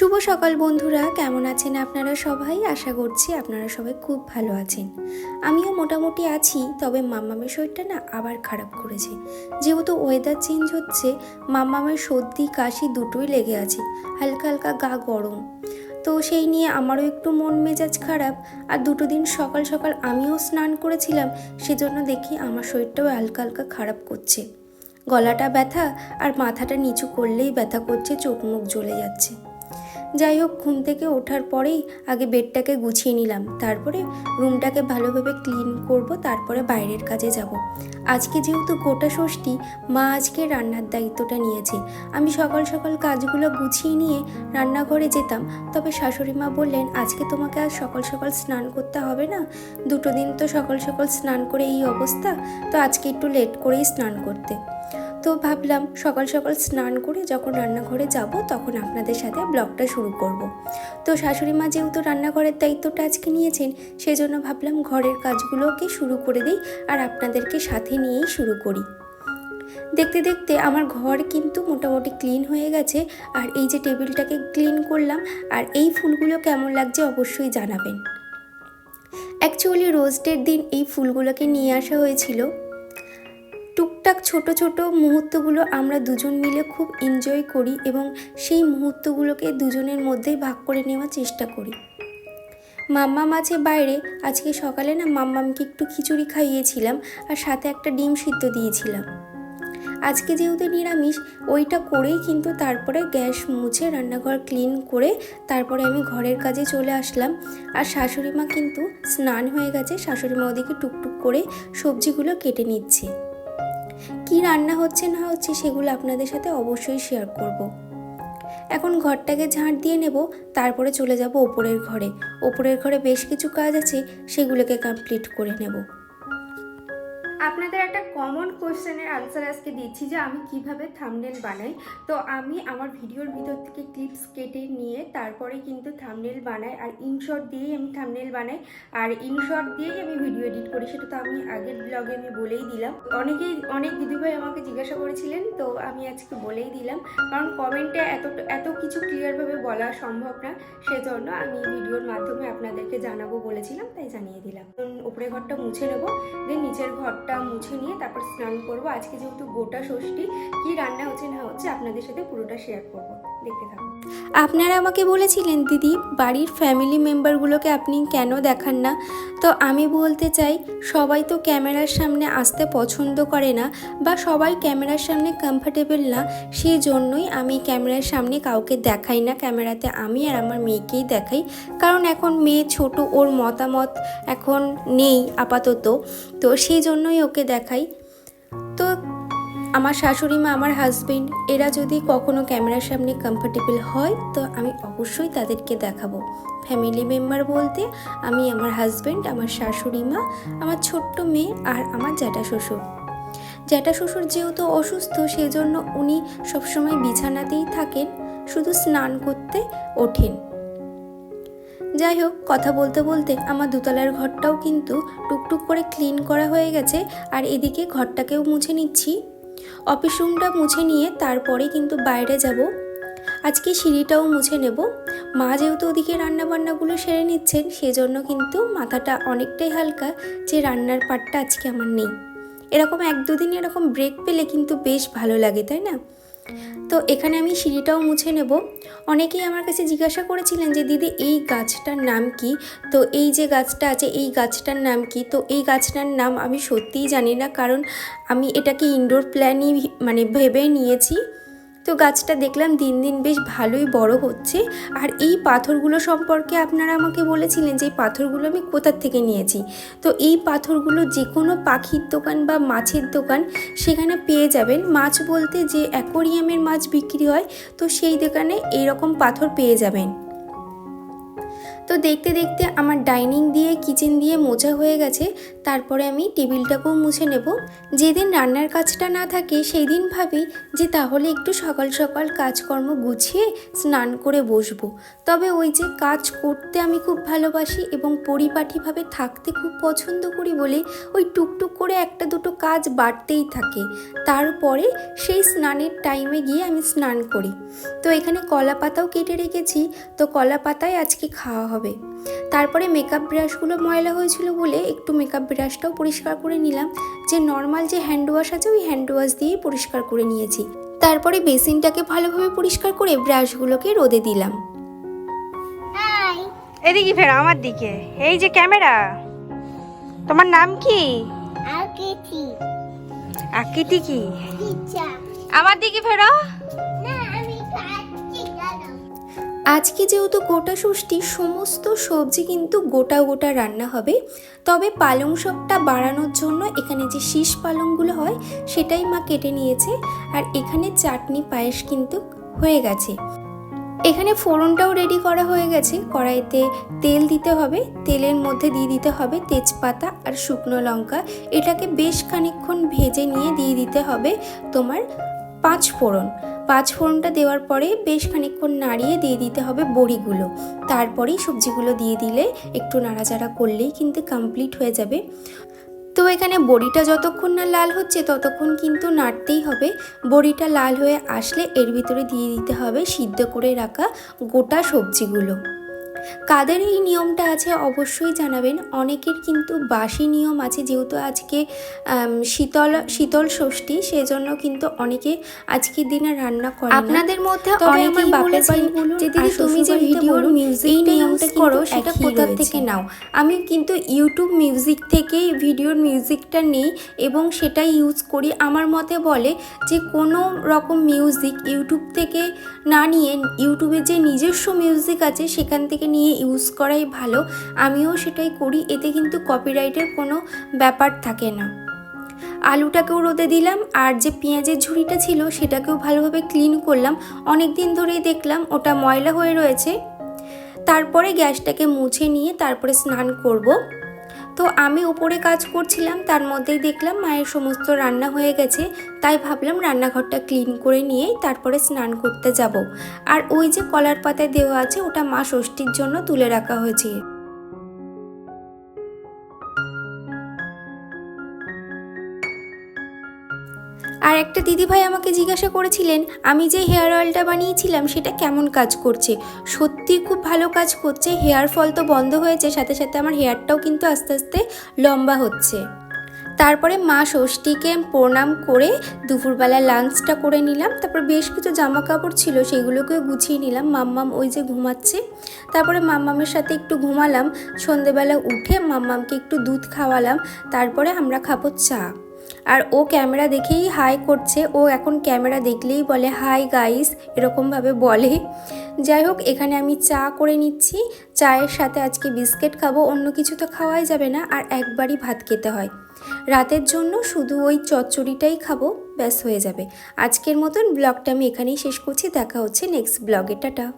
শুভ সকাল বন্ধুরা, কেমন আছেন আপনারা সবাই? আশা করছি আপনারা সবাই খুব ভালো আছেন। আমিও মোটামুটি আছি, তবে মাম্মামের শরীরটা না আবার খারাপ করেছে। যেহেতু ওয়েদার চেঞ্জ হচ্ছে, মাম্মামের সর্দি, কাশি দুটোই লেগে আছে, হালকা হালকা গা গরম। তো সেই নিয়ে আমারও একটু মন মেজাজ খারাপ, আর দুটো দিন সকাল সকাল আমিও স্নান করেছিলাম, সেজন্য দেখি আমার শরীরটাও হালকা হালকা খারাপ করছে। গলাটা ব্যথা, আর মাথাটা নিচু করলেই ব্যথা করছে, চোখ মুখ জ্বলে যাচ্ছে। যাই হোক, ঘুম থেকে ওঠার পরেই আগে বেডটাকে গুছিয়ে নিলাম। তারপরে রুমটাকে ভালোভাবে ক্লিন করব, তারপরে বাইরের কাজে যাব। আজকে যেহেতু গোটা ষষ্ঠী, মা আজকে রান্নার দায়িত্বটা নিয়েছে। আমি সকাল সকাল কাজগুলো গুছিয়ে নিয়ে রান্নাঘরে যেতাম, তবে শাশুড়ি মা বললেন, আজকে তোমাকে আর সকাল সকাল স্নান করতে হবে না। দুটো দিন তো সকাল সকাল স্নান করে এই অবস্থা, তো আজকে একটু লেট করেই স্নান করতে। তো ভাবলাম সকাল সকাল স্নান করে যখন রান্নাঘরে যাব তখন আপনাদের সাথে ব্লগটা শুরু করব। তো শাশুড়ি মা যেহেতু রান্নাঘরের দায়িত্বটা আজকে নিয়েছেন, সেজন্য ভাবলাম ঘরের কাজগুলোকে শুরু করে দিই আর আপনাদেরকে সাথে নিয়েই শুরু করি। দেখতে দেখতে আমার ঘর কিন্তু মোটামুটি ক্লিন হয়ে গেছে আর এই যে টেবিলটাকে ক্লিন করলাম আর এই ফুলগুলো কেমন লাগছে অবশ্যই জানাবেন। অ্যাকচুয়ালি রোজ ডের দিন এই ফুলগুলোকে নিয়ে আসা হয়েছিল। টুকটাক ছোট ছোট মুহূর্তগুলো আমরা দুজন মিলে খুব এনজয় করি এবং সেই মুহূর্তগুলোকে দুজনের মধ্যেই ভাগ করে নেওয়ার চেষ্টা করি। মাম্মাম আছে বাইরে, আজকে সকালে না মাম্মামকে একটু খিচুড়ি খাইয়েছিলাম আর সাথে একটা ডিম সিদ্ধ দিয়েছিলাম। আজকে যেহেতু নিরামিষ, ওইটা করেই কিন্তু তারপরে গ্যাস মুছে রান্নাঘর ক্লিন করে তারপরে আমি ঘরের কাজে চলে আসলাম। আর শাশুড়ি মা কিন্তু স্নান হয়ে গেছে শাশুড়ি মা ওদিকে টুকটুক করে সবজিগুলো কেটে নিচ্ছে। কি রান্না হচ্ছে না হচ্ছে সেগুলো আপনাদের সাথে অবশ্যই শেয়ার করব। এখন ঘরটাকে ঝাঁট দিয়ে নেব, তারপরে চলে যাব ওপরের ঘরে ওপরের ঘরে বেশ কিছু কাজ আছে, সেগুলোকে কমপ্লিট করে নেব আপনাদের একটা কমন কোশ্চেনের আনসার আজকে দিচ্ছি যে আমি কীভাবে থামনেল বানাই। তো আমি আমার ভিডিওর ভিতর থেকে ক্লিপস কেটে নিয়ে তারপরে কিন্তু থামনেল বানাই আর ইনশর্ট দিয়েই আমি থামনেল বানাই। আর ইনশর্ট দিয়েই আমি ভিডিও এডিট করি, সেটা তো আমি আগের ব্লগে আমি বলেই দিলাম। অনেকেই, অনেক দিদিভাই আমাকে জিজ্ঞাসা করেছিলেন, তো আমি আজকে বলেই দিলাম। কারণ কমেন্টে এত এত কিছু ক্লিয়ারভাবে বলা সম্ভব না, সেজন্য আমি ভিডিওর মাধ্যমে আপনাদেরকে জানাব বলেছিলাম, তাই জানিয়ে দিলাম। উপরে ঘরটা মুছে নেব দেন নিচের ঘরটা মুছে নিয়ে তারপর স্নান করব। আজকে যেহেতু গোটা ষষ্ঠী, কি রান্না হচ্ছে না হচ্ছে আপনাদের সাথে পুরোটা শেয়ার করব। দেখতে থাকুন। আপনারা আমাকে বলেছিলেন, দিদি, বাড়ির ফ্যামিলি মেম্বারগুলোকে আপনি কেন দেখান না? তো আমি বলতে চাই, সবাই তো ক্যামেরার সামনে আসতে পছন্দ করে না বা সবাই ক্যামেরার সামনে কমফর্টেবল না সেই জন্যই আমি ক্যামেরার সামনে কাউকে দেখাই না। ক্যামেরাতে আমি আর আমার মেয়েকেই দেখাই। কারণ এখন মেয়ে ছোট, ওর মতামত এখন নেই আপাতত। তো সেই জন্যই ওকে দেখাই। তো আমার শাশুড়ি মা, আমার হাজবেন্ড এরা যদি কখনো ক্যামেরার সামনে কমফর্টেবল হয়, তো আমি অবশ্যই তাদেরকে দেখাবো। ফ্যামিলি মেম্বার বলতে আমি আমার হাজবেন্ড আমার শাশুড়ি মা, আমার ছোট্ট মেয়ে আর আমার জ্যাঠা শ্বশুর। জ্যাঠা শ্বশুর যেহেতু অসুস্থ সেই জন্য উনি সবসময় বিছানাতেই থাকেন, শুধু স্নান করতে ওঠেন। যাই হোক, কথা বলতে বলতে আমার দুতলার ঘরটাও কিন্তু টুকটুক করে ক্লিন করা হয়ে গেছে আর এদিকে ঘরটাকেও মুছে নিচ্ছি। অফিস রুমটা মুছে নিয়ে তারপরে কিন্তু বাইরে যাব। আজকে সিঁড়িটাও মুছে নেব। মা যেহেতু ওদিকে রান্নাবান্নাগুলো সেরে নিচ্ছেন, সেজন্য কিন্তু মাথাটা অনেকটাই হালকা যে রান্নার পাটটা আজকে আমার নেই। এরকম এক দুদিন এরকম ব্রেক পেলে কিন্তু বেশ ভালো লাগে, তাই না? তো এখানে আমি সিঁড়িটাও মুছে নেব। অনেকেই আমার কাছে জিজ্ঞাসা করেছিলেন যে, দিদি, এই গাছটার নাম কি? তো এই যে গাছটা আছে, এই গাছটার নাম কি? তো এই গাছটার নাম আমি সত্যিই জানি না, কারণ আমি এটাকে ইনডোর প্ল্যানই মানে ভেবে নিয়েছি। তো গাছটা দেখলাম দিন দিন বেশ ভালোই বড় হচ্ছে। আর এই পাথরগুলো সম্পর্কে আপনারা আমাকে বলেছিলেন যে এই পাথরগুলো আমি কোথার থেকে নিয়েছি। তো এই পাথরগুলো যে কোনো পাখির দোকান বা মাছের দোকান সেখানে পেয়ে যাবেন। মাছ বলতে যে অ্যাকোরিয়ামের মাছ বিক্রি হয়, তো সেই দোকানে এইরকম পাথর পেয়ে যাবেন। তো দেখতে দেখতে আমার ডাইনিং দিয়ে, কিচেন দিয়ে মোজা হয়ে গেছে। তারপরে আমি টেবিলটাকেও মুছে নেব। যেদিন রান্নার কাজটা না থাকে সেই দিন ভাবি যে তাহলে একটু সকাল সকাল কাজকর্ম গুছিয়ে স্নান করে বসবো। তবে ওই যে কাজ করতে আমি খুব ভালোবাসি এবং পরিপাটিভাবে থাকতে খুব পছন্দ করি বলে ওই টুকটুক করে একটা দুটো কাজ বাড়তেই থাকে। তারপরে সেই স্নানের টাইমে গিয়ে আমি স্নান করি। তো এখানে কলা পাতাও কেটে রেখেছি। তো কলা পাতায় আজকে খাওয়া হবে। তারপরে মেকআপ ব্রাশগুলো ময়লা হয়েছিল বলে একটু মেকআপ ব্রাশটাও পরিষ্কার করে নিলাম। যে নর্মাল যে হ্যান্ড ওয়াশ আছে ওই হ্যান্ড ওয়াশ দিয়েই পরিষ্কার করে নিয়েছি। তারপরে বেসিনটাকে ভালোভাবে পরিষ্কার করে ব্রাশগুলোকে রোদে দিলাম। হাই এদিকে ফের আমার দিকে। এই যে ক্যামেরা। তোমার নাম কি? আকেছি আকৃতি কি? আমার দিকে ফেরো। আজকে যেহেতু গোটা ষষ্ঠী, সমস্ত সবজি কিন্তু গোটা গোটা রান্না হবে। তবে পালং শাকটা বাড়ানোর জন্য এখানে যে শীষ পালংগুলো হয়, সেটাই মা কেটে নিয়েছে। আর এখানে চাটনি পায়েস কিন্তু হয়ে গেছে। এখানে ফোড়নটাও রেডি করা হয়ে গেছে। কড়াইতে তেল দিতে হবে। তেলের মধ্যে দিয়ে দিতে হবে তেজপাতা আর শুকনো লঙ্কা। এটাকে বেশ খানিকক্ষণ ভেজে নিয়ে দিয়ে দিতে হবে তোমার পাঁচ ফোড়ন। পাঁচ ফোড়নটা দেওয়ার পরে বেশ খানিকক্ষণ নাড়িয়ে দিয়ে দিতে হবে বড়িগুলো। তারপরেই সবজিগুলো দিয়ে দিলে একটু নাড়াচাড়া করলেই কিন্তু কমপ্লিট হয়ে যাবে। তো এখানে বড়িটা যতক্ষণ না লাল হচ্ছে ততক্ষণ কিন্তু নাড়তেই হবে। বড়িটা লাল হয়ে আসলে এর ভিতরে দিয়ে দিতে হবে সিদ্ধ করে রাখা গোটা সবজিগুলো। কাদের এই নিয়মটা আছে অবশ্যই জানাবেন। অনেকের কিন্তু বাসি নিয়ম আছে যেহেতু আজকে শীতল শীতল ষষ্ঠী সেজন্য কিন্তু অনেকে আজকের দিনে রান্না করে আপনাদের মধ্যে তবে আমার বাপের বাড়ি যে দিদি তুমি যে ভিডিওর মিউজিক এই নিয়মটা করো সেটা কোথা থেকে নাও? আমি কিন্তু ইউটিউব মিউজিক থেকেই ভিডিওর মিউজিকটা নেই এবং সেটাই ইউজ করি। আমার মতে বলে যে কোনো রকম মিউজিক ইউটিউব থেকে না নিয়ে ইউটিউবে যে নিজস্ব মিউজিক আছে সেখান থেকে নিয়ে ইউজ করাই ভালো। আমিও সেটাই করি, এতে কিন্তু কপিরাইটের কোনো ব্যাপার থাকে না। আলুটাকেও রোদে দিলাম, আর যে পেঁয়াজের ঝুড়িটা ছিল সেটাকেও ভালোভাবে ক্লিন করলাম। অনেক দিন ধরেই দেখলাম ওটা ময়লা হয়ে রয়েছে। তারপরে গ্যাসটাকে মুছে নিয়ে তারপরে স্নান করব। তো আমি উপরে কাজ করছিলাম, তার মধ্যেই দেখলাম মায়ের সমস্ত রান্না হয়ে গেছে, তাই ভাবলাম রান্নাঘরটা ক্লিন করে নিয়েই তারপরে স্নান করতে যাব। আর ওই যে কলার পাতায় দেওয়া আছে, ওটা মা ষষ্ঠীর জন্য তুলে রাখা হয়েছে। আর একটা দিদিভাই আমাকে জিজ্ঞাসা করেছিলেন, আমি যে হেয়ার অয়েলটা বানিয়েছিলাম, সেটা কেমন কাজ করছে? সত্যি খুব ভালো কাজ করছে, হেয়ার ফল তো বন্ধ হয়েছে, সাথে সাথে আমার হেয়ারটাও কিন্তু আস্তে আস্তে লম্বা হচ্ছে। তারপরে মা ষষ্ঠীকে প্রণাম করে দুপুরবেলা লাঞ্চটা করে নিলাম, তারপর বেশ কিছু জামা কাপড় ছিল সেগুলোকে গুছিয়ে নিলাম, মাম্মাম ওই যে ঘুমাচ্ছে। তারপরে মাম্মামের সাথে একটু ঘুমালাম, সন্ধেবেলা উঠে মাম্মামকে একটু দুধ খাওয়ালাম, তারপরে আমরা খাব চা। আর ও ক্যামেরা দেখেই হাই করছে। ও এখন ক্যামেরা দেখলেই বলে, হাই গাইস, এরকমভাবে বলে। যাই হোক, এখানে আমি চা করে নিচ্ছি। চায়ের সাথে আজকে বিস্কিট খাব, অন্য কিছু তো খাওয়াই যাবে না, আর একবারই ভাত খেতে হয়। রাতের জন্য শুধু ওই চচ্চড়িটাই খাব, ব্যাস হয়ে যাবে। আজকের মতন ব্লগটা আমি এখানেই শেষ করছি, দেখা হচ্ছে নেক্সট ব্লগে, টাটা।